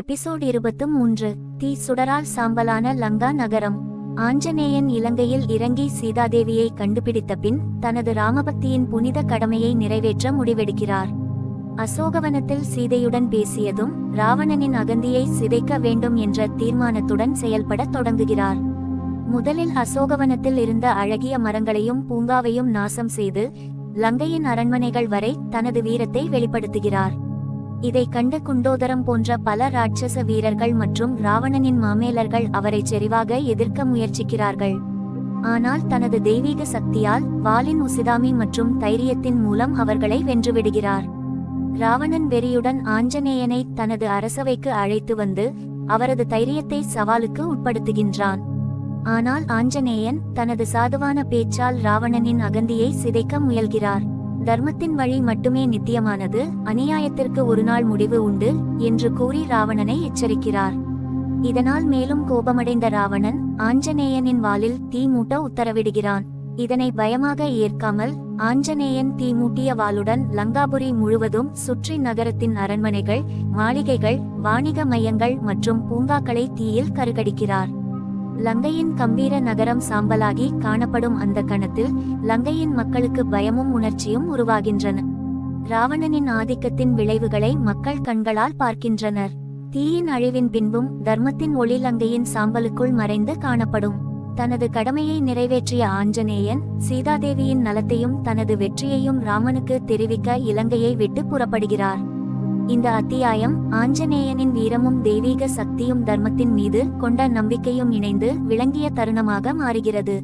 Episode இருபத்து மூன்று தீ சுடரால் சாம்பலான லங்கா நகரம். ஆஞ்சநேயன் இலங்கையில் இறங்கி சீதாதேவியை கண்டுபிடித்த பின் தனது ராமபக்தியின் புனித கடமையை நிறைவேற்ற முடிவெடுக்கிறார். அசோகவனத்தில் சீதையுடன் பேசியதும் ராவணனின் அகந்தியை சிதைக்க வேண்டும் என்ற தீர்மானத்துடன் செயல்படத் தொடங்குகிறார். முதலில் அசோகவனத்தில் இருந்த அழகிய மரங்களையும் பூங்காவையும் நாசம் செய்து லங்கையின் அரண்மனைகள் வரை தனது வீரத்தை வெளிப்படுத்துகிறார். இதை கண்டு குண்டோதரம் போன்ற பல ராட்சச வீரர்கள் மற்றும் ராவணனின் மாமேலர்கள் அவரை செறிவாக எதிர்க்க முயற்சிக்கிறார்கள். ஆனால் தனது தெய்வீக சக்தியால் வாலின் உசிதாமி மற்றும் தைரியத்தின் மூலம் அவர்களை வென்றுவிடுகிறார். ராவணன் வெறியுடன் ஆஞ்சநேயனை தனது அரசவைக்கு அழைத்து வந்து அவரது தைரியத்தை சவாலுக்கு உட்படுத்துகின்றான். ஆனால் ஆஞ்சநேயன் தனது சாதுவான பேச்சால் ராவணனின் அகந்தியை சிதைக்க முயல்கிறார். தர்மத்தின் வழி மட்டுமே நித்தியமானது அநியாயத்திற்கு ஒரு நாள் முடிவு உண்டு என்று கூறி ராவணனை எச்சரிக்கிறார். இதனால் மேலும் கோபமடைந்த ராவணன் ஆஞ்சநேயனின் வாலில் தீ மூட்ட உத்தரவிடுகிறான். இதனை பயமாக ஏற்காமல் ஆஞ்சநேயன் தீ மூட்டிய வாளுடன் லங்காபுரி முழுவதும் சுற்றி நகரத்தின் அரண்மனைகள் மாளிகைகள் வாணிக மையங்கள் மற்றும் பூங்காக்களை தீயில் கருகடிக்கிறார். லங்கையின் கம்பீர நகரம் சாம்பலாகி காணப்படும் அந்த கணத்தில் லங்கையின் மக்களுக்கு பயமும் உணர்ச்சியும் உருவாகின்றன. ராவணனின் ஆதிக்கத்தின் விளைவுகளை மக்கள் கண்களால் பார்க்கின்றனர். தீயின் அழிவின் பின்பும் தர்மத்தின் ஒளி லங்கையின் சாம்பலுக்குள் மறைந்து காணப்படும். தனது கடமையை நிறைவேற்றிய ஆஞ்சநேயன் சீதாதேவியின் நலத்தையும் தனது வெற்றியையும் ராமனுக்கு தெரிவிக்க இலங்கையை விட்டு புறப்படுகிறார். இந்த அத்தியாயம் ஆஞ்சநேயனின் வீரமும் தெய்வீக சக்தியும் தர்மத்தின் மீது கொண்ட நம்பிக்கையும் இணைந்து விளங்கிய தருணமாக மாறுகிறது.